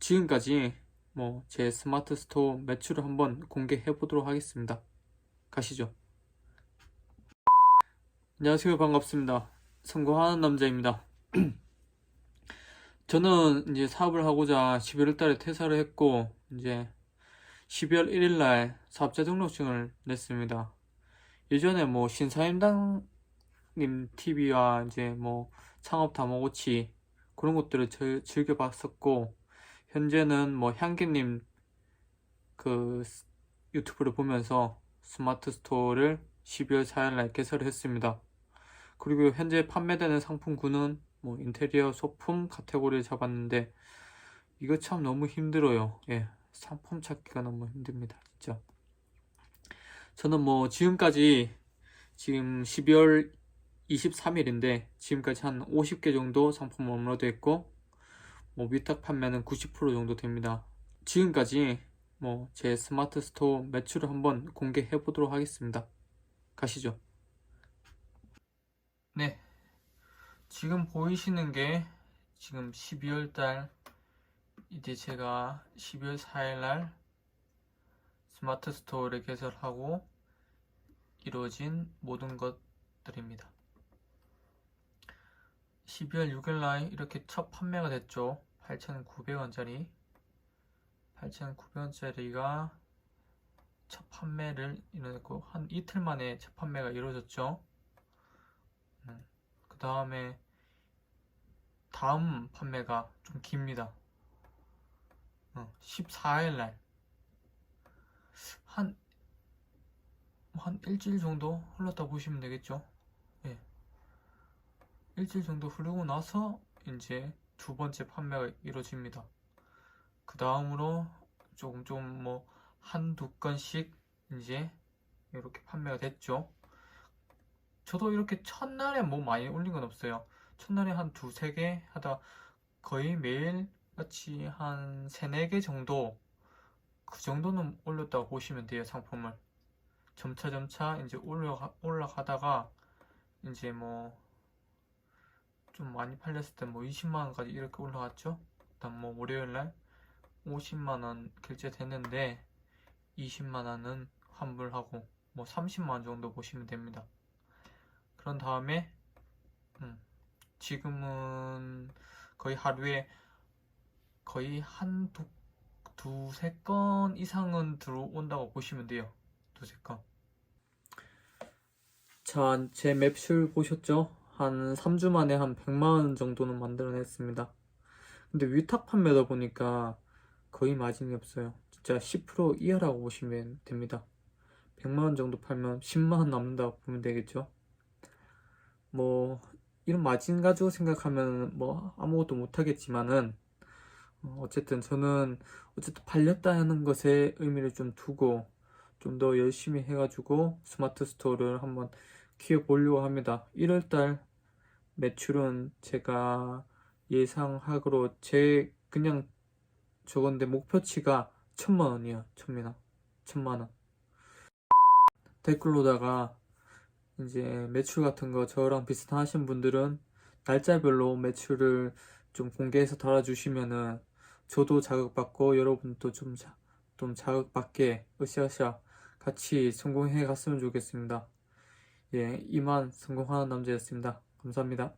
지금까지 뭐 제 스마트 스토어 매출을 한번 공개해 보도록 하겠습니다. 가시죠. 안녕하세요. 반갑습니다. 성공하는 남자입니다. 저는 이제 사업을 하고자 11월 달에 퇴사를 했고, 이제 12월 1일 날 사업자 등록증을 냈습니다. 예전에 뭐 신사임당님 TV와 이제 뭐 창업 다마고치 그런 것들을 즐- 즐겨봤었고, 현재는 뭐 향기님 그 스- 유튜브를 보면서 스마트 스토어를 12월 4일 날 개설을 했습니다. 그리고 현재 판매되는 상품군은 뭐 인테리어 소품 카테고리를 잡았는데 이거 참 너무 힘들어요. 예. 상품 찾기가 너무 힘듭니다. 진짜. 저는 뭐 지금까지 지금 12월 23일인데 지금까지 한 50개 정도 상품 업로드했고 뭐 위탁 판매는 90% 정도 됩니다. 지금까지 뭐 제 스마트 스토어 매출을 한번 공개해 보도록 하겠습니다. 가시죠. 네. 지금 보이시는 게 지금 12월 달 이제 제가 12월 4일 날 스마트 스토어를 개설하고 이루어진 모든 것들입니다. 12월 6일 날 이렇게 첫 판매가 됐죠. 8,900원짜리. 8,900원짜리가 첫 판매를 이뤄냈고 한 이틀 만에 첫 판매가 이루어졌죠. 그 다음에 다음 판매가 좀 깁니다. 14일 날. 한, 한 일주일 정도 흘렀다 보시면 되겠죠. 예. 일주일 정도 흐르고 나서 이제 두 번째 판매가 이루어집니다. 그 다음으로 조금 좀 뭐 한두 건씩 이제 이렇게 판매가 됐죠. 저도 이렇게 첫날에 뭐 많이 올린 건 없어요. 첫날에 한 두세 개 하다 거의 매일 같이 한 세네 개 정도 그 정도는 올렸다고 보시면 돼요, 상품을. 점차 점차 이제 올라가, 올라가다가 이제 뭐 좀 많이 팔렸을 때 뭐 20만 원까지 이렇게 올라갔죠. 일단 뭐 월요일 날 50만 원 결제됐는데 20만 원은 환불하고 뭐 30만 원 정도 보시면 됩니다. 그런 다음에 음, 지금은 거의 하루에 거의 한 두, 두세 건 이상은 들어온다고 보시면 돼요. 두세 건. 자, 제 매출 보셨죠? 한 3주 만에 한 100만원 정도는 만들어냈습니다. 근데 위탁 판매다 보니까 거의 마진이 없어요. 진짜 10% 이하라고 보시면 됩니다. 100만원 정도 팔면 10만원 남는다고 보면 되겠죠? 뭐, 이런 마진 가지고 생각하면 뭐 아무것도 못하겠지만은, 어, 어쨌든 저는 어쨌든 팔렸다는 것에 의미를 좀 두고 좀 더 열심히 해가지고 스마트 스토어를 한번 키워보려고 합니다. 1월달 매출은 제가 예상하기로 제 그냥 저건데 목표치가 천만 원이야. 천만원. 천만 원. 댓글로다가 이제 매출 같은 거 저랑 비슷하신 분들은 날짜별로 매출을 좀 공개해서 달아주시면은 저도 자극받고 여러분도 좀, 자, 좀 자극받게 으쌰으쌰 같이 성공해 갔으면 좋겠습니다. 예, 이만 성공하는 남자였습니다. 감사합니다.